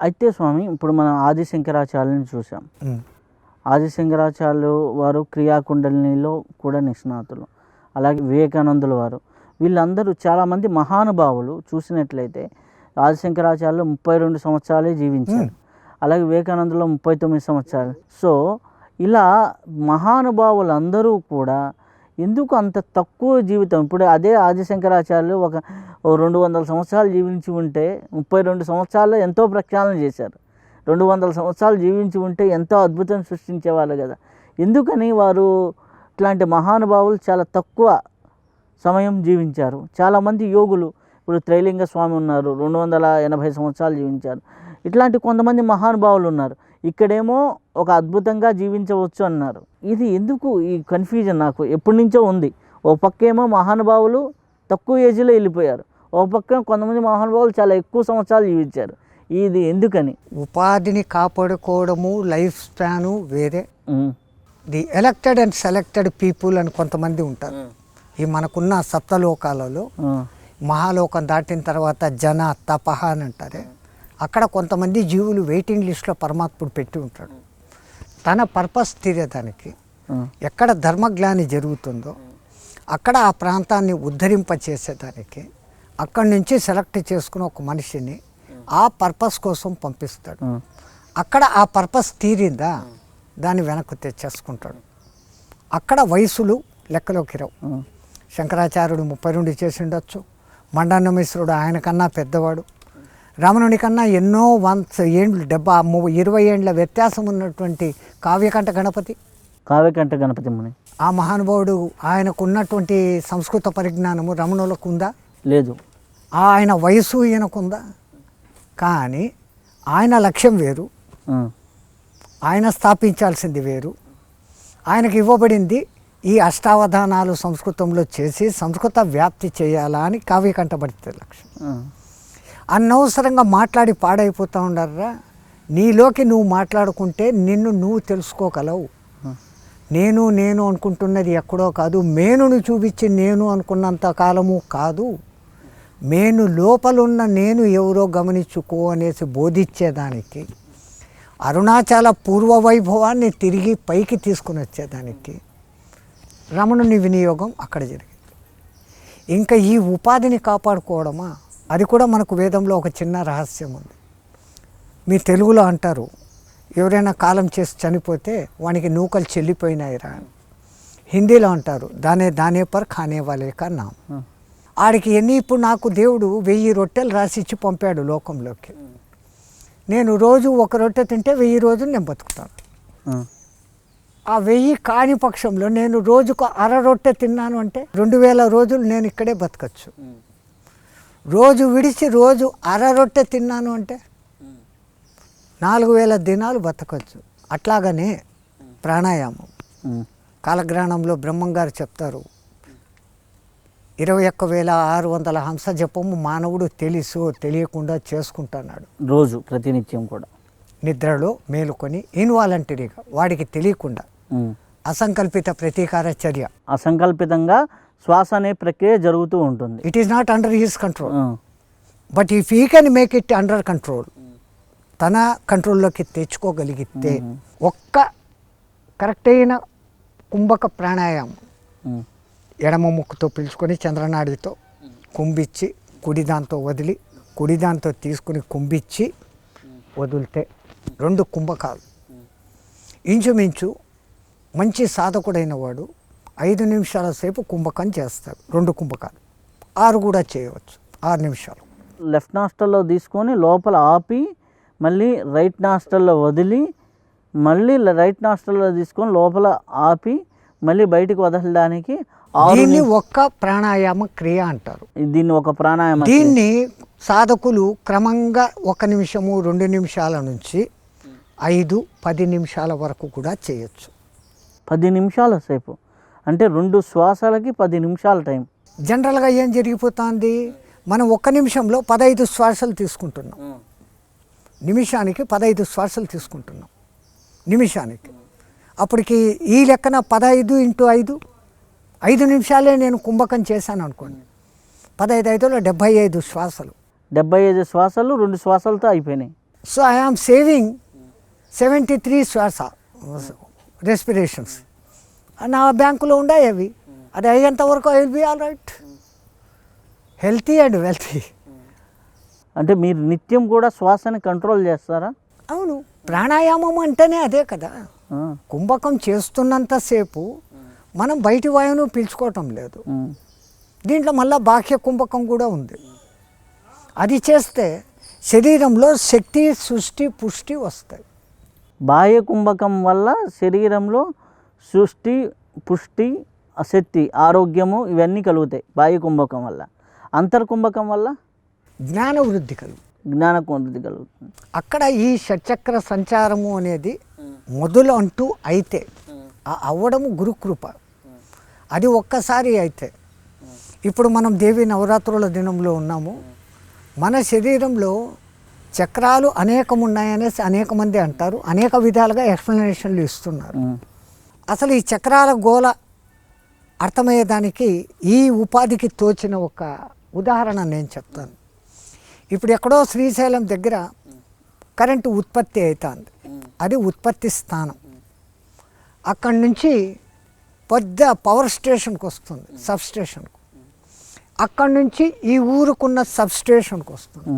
అయితే స్వామి ఇప్పుడు మనం ఆదిశంకరాచార్యుని చూసాం ఉమ్. ఆదిశంకరాచార్యులు వారు క్రియాకుండలినిలో కూడా నిష్ణాతులు. అలాగే వివేకానందుల వారు. వీళ్ళందరూ చాలామంది మహానుభావులు చూసినట్లయితే ఆదిశంకరాచార్యులు ముప్పై రెండు సంవత్సరాలే జీవించారు. అలాగే వివేకానందులో ముప్పై తొమ్మిది సంవత్సరాలు. సో ఇలా మహానుభావులందరూ కూడా ఎందుకు అంత తక్కువ జీవితం? ఇప్పుడు అదే ఆదిశంకరాచార్యులు ఒక రెండు వందల సంవత్సరాలు జీవించి ఉంటే ముప్పై రెండు సంవత్సరాల్లో ఎంతో ప్రక్షాళన చేశారు. రెండు వందల సంవత్సరాలు జీవించి ఉంటే ఎంతో అద్భుతం సృష్టించేవాళ్ళు కదా. ఎందుకని వారు ఇట్లాంటి మహానుభావులు చాలా తక్కువ సమయం జీవించారు? చాలామంది యోగులు ఇప్పుడు త్రైలింగ స్వామి ఉన్నారు రెండు వందల ఎనభై సంవత్సరాలు జీవించారు. ఇట్లాంటి కొంతమంది మహానుభావులు ఉన్నారు. ఇక్కడేమో ఒక అద్భుతంగా జీవించవచ్చు అన్నారు. ఇది ఎందుకు ఈ కన్ఫ్యూజన్ నాకు? ఎప్పటి నుంచో ఉంది. ఓ పక్కేమో మహానుభావులు తక్కువ ఏజ్లో వెళ్ళిపోయారు. ఓ పక్క కొంతమంది మహానుభావులు చాలా ఎక్కువ సంవత్సరాలు జీవించారు. ఇది ఎందుకని? ఉపాధిని కాపాడుకోవడము లైఫ్ స్పాను వేరే. The elected and selected people అని కొంతమంది ఉంటారు. ఈ మనకున్న సప్తలోకాలలో మహాలోకం దాటిన తర్వాత జన తపహ అని అంటారే. అక్కడ కొంతమంది జీవులు వెయిటింగ్ లిస్ట్లో పరమాత్ముడు పెట్టి ఉంటాడు. తన పర్పస్ తీరేదానికి ఎక్కడ ధర్మగ్లాని జరుగుతుందో అక్కడ ఆ ప్రాంతాన్ని ఉద్ధరింపచేసేదానికి అక్కడి నుంచి సెలెక్ట్ చేసుకుని ఒక మనిషిని ఆ పర్పస్ కోసం పంపిస్తాడు. అక్కడ ఆ పర్పస్ తీరిందా దాన్ని వెనక్కి తెచ్చేసుకుంటాడు. అక్కడ వయసులు లెక్కలోకి రావు. శంకరాచార్యుడు ముప్పై రెండు చేసి ఉండొచ్చు. మండన్న మిశ్రుడు ఆయన కన్నా పెద్దవాడు. రమణుని కన్నా ఎన్నో వంశ ఏండ్లు డెబ్బా ఇరవై ఏండ్ల వ్యత్యాసం ఉన్నటువంటి కావ్యకంఠ గణపతి. కావ్యకంఠ గణపతి ముని. ఆ మహానుభావుడు ఆయనకు ఉన్నటువంటి సంస్కృత పరిజ్ఞానము రమణులకు ఉందా? లేదు. ఆయన వయసు ఈయనకుందా? కానీ ఆయన లక్ష్యం వేరు. ఆయన స్థాపించాల్సింది వేరు. ఆయనకి ఇవ్వబడింది ఈ అష్టావధానాలు సంస్కృతంలో చేసి సంస్కృత వ్యాప్తి చేయాలా అని కావ్యకంఠబడితే లక్ష్యం. అనవసరంగా మాట్లాడి పాడైపోతూ ఉండర్రా నీలోకి నువ్వు మాట్లాడుకుంటే నిన్ను నువ్వు తెలుసుకోగలవు. నేను నేను అనుకుంటున్నది ఎక్కడో కాదు. మేనును చూపించి నేను అనుకున్నంత కాలము కాదు. మేను లోపలున్న నేను ఎవరో గమనించుకో అనేసి బోధించేదానికి అరుణాచల పూర్వ వైభవాన్ని తిరిగి పైకి తీసుకుని వచ్చేదానికి రమణుని వినియోగం అక్కడ జరిగింది. ఇంకా ఈ ఉపాధిని కాపాడుకోవడమా? అది కూడా మనకు వేదంలో ఒక చిన్న రహస్యం ఉంది. మీ తెలుగులో అంటారు ఎవరైనా కాలం చేసి చనిపోతే వానికి నూకలు చెల్లిపోయినాయిరా హిందీలో అంటారు దానే దానే పర్ ఖానే వాలే కా నామ్. ఆ, ఆడికి ఎన్ని ఇప్పుడు నాకు దేవుడు వెయ్యి రొట్టెలు రాసిచ్చి పంపాడు లోకంలోకి. నేను రోజు ఒక రొట్టె తింటే వెయ్యి రోజులు నేను బతుకుతాను. ఆ, ఆ వెయ్యి కాని పక్షంలో నేను రోజుకు అర రొట్టె తిన్నాను అంటే రెండు వేల రోజులు నేను ఇక్కడే బతకచ్చు. రోజు విడిచి రోజు అర రొట్టె తిన్నాను అంటే నాలుగు వేల దినాలు బతకచ్చు. అట్లాగనే ప్రాణాయామం. కాలగ్రహణంలో బ్రహ్మం గారు చెప్తారు ఇరవై ఒక్క వేల ఆరు వందల హంస జపము మానవుడు తెలుసు తెలియకుండా చేసుకుంటున్నాడు. రోజు ప్రతినిత్యం కూడా. నిద్రలో మేలుకొని ఇన్వాలంటరీగా వాడికి తెలియకుండా అసంకల్పిత ప్రతీకార చర్య. అసంకల్పితంగా శ్వాస అనే ప్రక్రియ జరుగుతూ ఉంటుంది. It is not under his control but if he can make it under control తన కంట్రోల్లోకి తెచ్చుకోగలిగితే ఒక్క కరెక్ట్ అయిన కుంభక ప్రాణాయామం ఎడమ ముక్కుతో పీల్చుకొని చంద్రనాడితో కుంభిచ్చి కుడి దాంతో వదిలి కుడి దాంతో తీసుకుని కుంభిచ్చి వదిలితే రెండు కుంభకాలు. ఇంచుమించు మంచి సాధకుడైన వాడు ఐదు నిమిషాల సేపు కుంభకం చేస్తాడు రెండు కుంభకాలు. ఆరు కూడా చేయవచ్చు. ఆరు నిమిషాలు. లెఫ్ట్ నాస్టల్లో తీసుకొని లోపల ఆపి మళ్ళీ రైట్ నాస్టల్లో వదిలి మళ్ళీ రైట్ నాస్టల్లో తీసుకొని లోపల ఆపి మళ్ళీ బయటికి వదలడానికి దీన్ని ఒక్క ప్రాణాయామ క్రియ అంటారు. దీన్ని ఒక ప్రాణాయామం దీన్ని సాధకులు క్రమంగా ఒక నిమిషము రెండు నిమిషాల నుంచి ఐదు పది నిమిషాల వరకు కూడా చేయొచ్చు. పది నిమిషాల సేపు. అంటే రెండు శ్వాసాలకి పది నిమిషాల టైం. జనరల్గా ఏం జరిగిపోతుంది? మనం ఒక్క నిమిషంలో పదహైదు శ్వాసలు తీసుకుంటున్నాం. నిమిషానికి పదహైదు శ్వాసలు తీసుకుంటున్నాం. నిమిషానికి. అప్పటికి ఈ లెక్కన పదహైదు ఇంటూ ఐదు. ఐదు నిమిషాలే నేను కుంభకం చేశాను అనుకోండి. పదహైదు ఐదులో డెబ్భై ఐదు శ్వాసలు. డెబ్బై ఐదు శ్వాసాలు రెండు శ్వాసాలతో అయిపోయినాయి. So I am saving seventy three శ్వాస రెస్పిరేషన్స్. నా బ్యాంకులో ఉన్నాయి అవి. అది అయ్యేంత వరకు I will be all right. Healthy and wealthy. అంటే మీరు నిత్యం కూడా శ్వాసని కంట్రోల్ చేస్తారా? అవును. ప్రాణాయామం అంటేనే అదే కదా. కుంభకం చేస్తున్నంతసేపు మనం బయటి వాయువును పీల్చుకోవటం లేదు. దీంట్లో మళ్ళీ బాహ్య కుంభకం కూడా ఉంది. అది చేస్తే శరీరంలో శక్తి సృష్టి పుష్టి వస్తాయి. బాహ్య కుంభకం వల్ల శరీరంలో సృష్టి పుష్టి శక్తి ఆరోగ్యము ఇవన్నీ కలుగుతాయి బాహ్య కుంభకం వల్ల. అంతర్కుంభకం వల్ల? జ్ఞాన వృద్ధి కలుగు. జ్ఞాన వృద్ధి కలుగుతుంది. అక్కడ ఈ షట్చక్ర సంచారము అనేది మొదలు అంటూ అయితే ఆ అవ్వడము గురుకృప. అది ఒక్కసారి అయితే. ఇప్పుడు మనం దేవి నవరాత్రుల దినంలో ఉన్నాము. మన శరీరంలో చక్రాలు అనేకం ఉన్నాయనేసి అనేక మంది అంటారు. అనేక విధాలుగా ఎక్స్ప్లెనేషన్లు ఇస్తున్నారు. అసలు ఈ చక్రాల గోల అర్థమయ్యేదానికి ఈ ఉపాధికి తోచిన ఒక ఉదాహరణ నేను చెప్తాను. ఇప్పుడు ఎక్కడో శ్రీశైలం దగ్గర కరెంటు ఉత్పత్తి అవుతుంది అది ఉత్పత్తి స్థానం. అక్కడి నుంచి పెద్ద పవర్ స్టేషన్కి వస్తుంది సబ్ స్టేషన్కు అక్కడి నుంచి ఈ ఊరుకున్న సబ్ స్టేషన్కి వస్తుంది.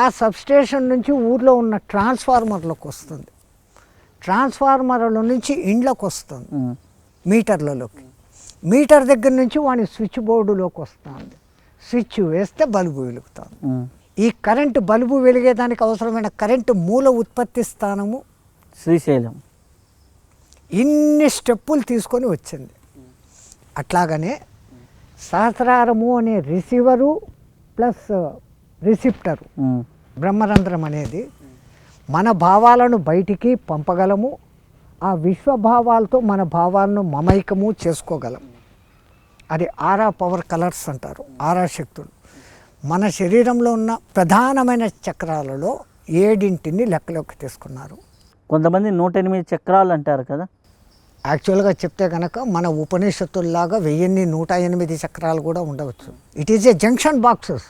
ఆ సబ్ స్టేషన్ నుంచి ఊర్లో ఉన్న ట్రాన్స్ఫార్మర్లకు వస్తుంది. ట్రాన్స్ఫార్మర్ల నుంచి ఇండ్లకు వస్తుంది మీటర్లలోకి. మీటర్ దగ్గర నుంచి వాని స్విచ్ బోర్డులోకి వస్తుంది. స్విచ్ వేస్తే బల్బు వెలుగుతుంది. ఈ కరెంటు బల్బు వెలిగేదానికి అవసరమైన కరెంటు మూల ఉత్పత్తి స్థానము శ్రీశైలం. ఇన్ని స్టెప్పులు తీసుకొని వచ్చింది. అట్లాగనే సహస్రారము అనే రిసీవరు ప్లస్ రిసిప్టరు బ్రహ్మరంధ్రం అనేది మన భావాలను బయటికి పంపగలము ఆ విశ్వభావాలతో మన భావాలను మమైకము చేసుకోగలం. అది ఆరా పవర్ కలర్స్ అంటారు ఆరా శక్తులు. మన శరీరంలో ఉన్న ప్రధానమైన చక్రాలలో ఏడింటిని లెక్కలోకి తీసుకున్నారు. కొంతమంది నూట ఎనిమిది చక్రాలు అంటారు కదా? యాక్చువల్గా చెప్తే కనుక మన ఉపనిషత్తుల్లాగా వెయ్యిన్ని నూట ఎనిమిది చక్రాలు కూడా ఉండవచ్చు. It is a junction boxes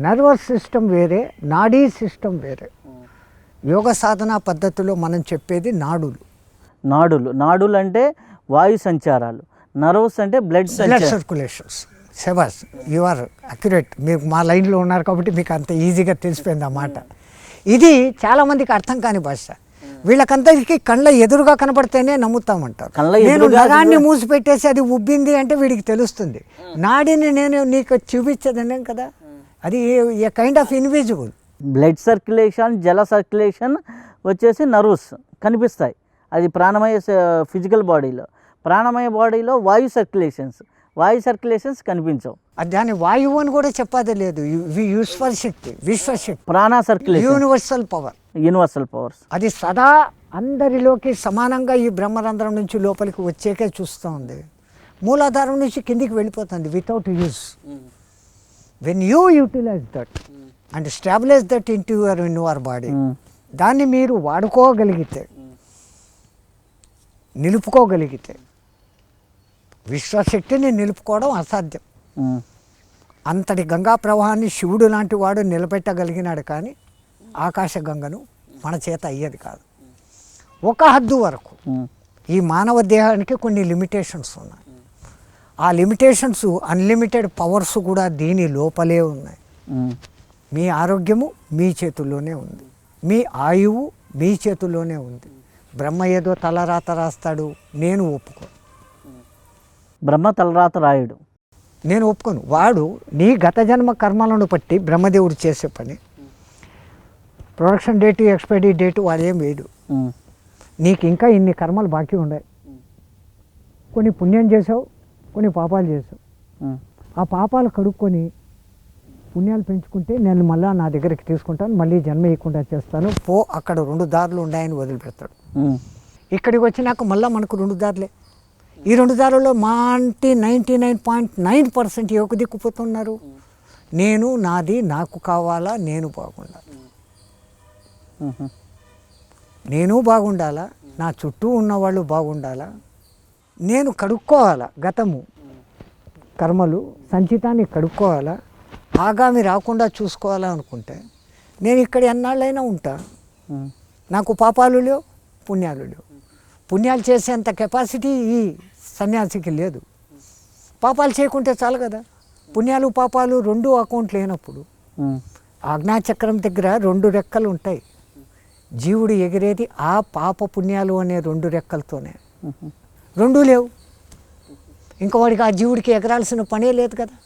nervous system వేరే నాడీ సిస్టమ్ వేరే. యోగ సాధనా పద్ధతిలో మనం చెప్పేది నాడులు. నాడులు. నాడులు అంటే వాయు సంచారాలు. నర్వ్స్ అంటే బ్లడ్ బ్లడ్ సర్క్యులేషన్స్ సెవాస్ యు ఆర్ అక్యురేట్ మీరు మా లైన్లో ఉన్నారు కాబట్టి మీకు అంత ఈజీగా తెలిసిపోయింది ఆ మాట. ఇది చాలామందికి అర్థం కాని భాష. వీళ్ళకందరికీ కళ్ళ ఎదురుగా కనపడితేనే నమ్ముతామంటారు. కళ్ళ నేను నరాన్ని మూసిపెట్టేసి అది ఉబ్బింది అంటే వీడికి తెలుస్తుంది. నాడిని నేను నీకు చూపించదనే కదా. అది a kind of invisible blood circulation జల సర్క్యులేషన్ వచ్చేసి నర్వ్స్ కనిపిస్తాయి. అది ప్రాణమయ ఫిజికల్ బాడీలో. ప్రాణమయ బాడీలో వాయు సర్క్యులేషన్స్ వాయు సర్క్యులేషన్స్ కనిపించవు. దాని వాయువు అని కూడా చెప్పేది లేదు. శక్తి విశ్వశక్తి ప్రాణ circulation. Universal power. Universal powers. అది సదా అందరిలోకి సమానంగా ఈ బ్రహ్మరంధ్రం నుంచి లోపలికి వచ్చేకే చూస్తూ ఉంది. మూలాధారం నుంచి కిందికి వెళ్ళిపోతుంది without use when you utilize that and establish that into your in your body దాన్ని మీరు వాడుకోగలిగితే నిలుపుకోగలిగితే విశ్వశక్తిని నిలుపుకోవడం అసాధ్యం. అంతటి గంగా ప్రవాహాన్ని శివుడు లాంటి వాడు నిలబెట్టగలిగినాడు కానీ ఆకాశ గంగను మన చేత అయ్యేది కాదు. ఒక హద్దు వరకు ఈ మానవ దేహానికి కొన్ని లిమిటేషన్స్ ఉన్నాయి. ఆ లిమిటేషన్స్ అన్లిమిటెడ్ పవర్స్ కూడా దీని లోపలే ఉన్నాయి. మీ ఆరోగ్యము మీ చేతుల్లోనే ఉంది. మీ ఆయువు మీ చేతుల్లోనే ఉంది. బ్రహ్మ ఏదో తలరాత రాస్తాడు నేను ఒప్పుకో బ్రహ్మ తలరాత రాయుడు. నేను ఒప్పుకోను. వాడు నీ గత జన్మ కర్మలను బట్టి బ్రహ్మదేవుడు చేసే పని. ప్రొడక్షన్ డేటు ఎక్స్పైరీ డేటు వాడేం వేయడు ఉమ్, నీకు ఇంకా ఇన్ని కర్మలు బాకీ ఉన్నాయి. కొన్ని పుణ్యం చేసావు కొన్ని పాపాలు చేసావు. ఆ పాపాలు కడుక్కొని పుణ్యాలు పెంచుకుంటే నేను మళ్ళీ నా దగ్గరికి తీసుకుంటాను మళ్ళీ జన్మ ఇవ్వకుండా చేస్తాను. పో అక్కడ రెండు దారులు ఉన్నాయని వదిలిపెడతాడు. ఇక్కడికి వచ్చినాక మళ్ళీ మనకు రెండు దారులే. ఈ రెండు దారుల్లో మా అంటే ninety nine point nine percent యువకు దిక్కుపోతున్నారు. నేను నాది నాకు కావాలా నేను బాగుండాలి? నేను బాగుండాలా? నా చుట్టూ ఉన్నవాళ్ళు బాగుండాలా? నేను కడుక్కోవాలా గతము? కర్మలు సంచితాన్ని కడుక్కోవాలా? ఆగామి రాకుండా చూసుకోవాలా అనుకుంటే నేను ఇక్కడ ఎన్నాళ్ళైనా ఉంటా. నాకు పాపాలు లేవు పుణ్యాలు లేవు. పుణ్యాలు చేసేంత కెపాసిటీ ఈ సన్యాసికి లేదు. పాపాలు చేయకుంటే చాలు కదా. పుణ్యాలు పాపాలు రెండు అకౌంట్ లేనప్పుడు ఆజ్ఞాచక్రం దగ్గర రెండు రెక్కలు ఉంటాయి. జీవుడు ఎగిరేది ఆ పాప పుణ్యాలు అనే రెండు రెక్కలతోనే. రెండూ లేవు. ఇంకా వాడికి ఆ జీవుడికి ఎగరాల్సిన పనే లేదు కదా.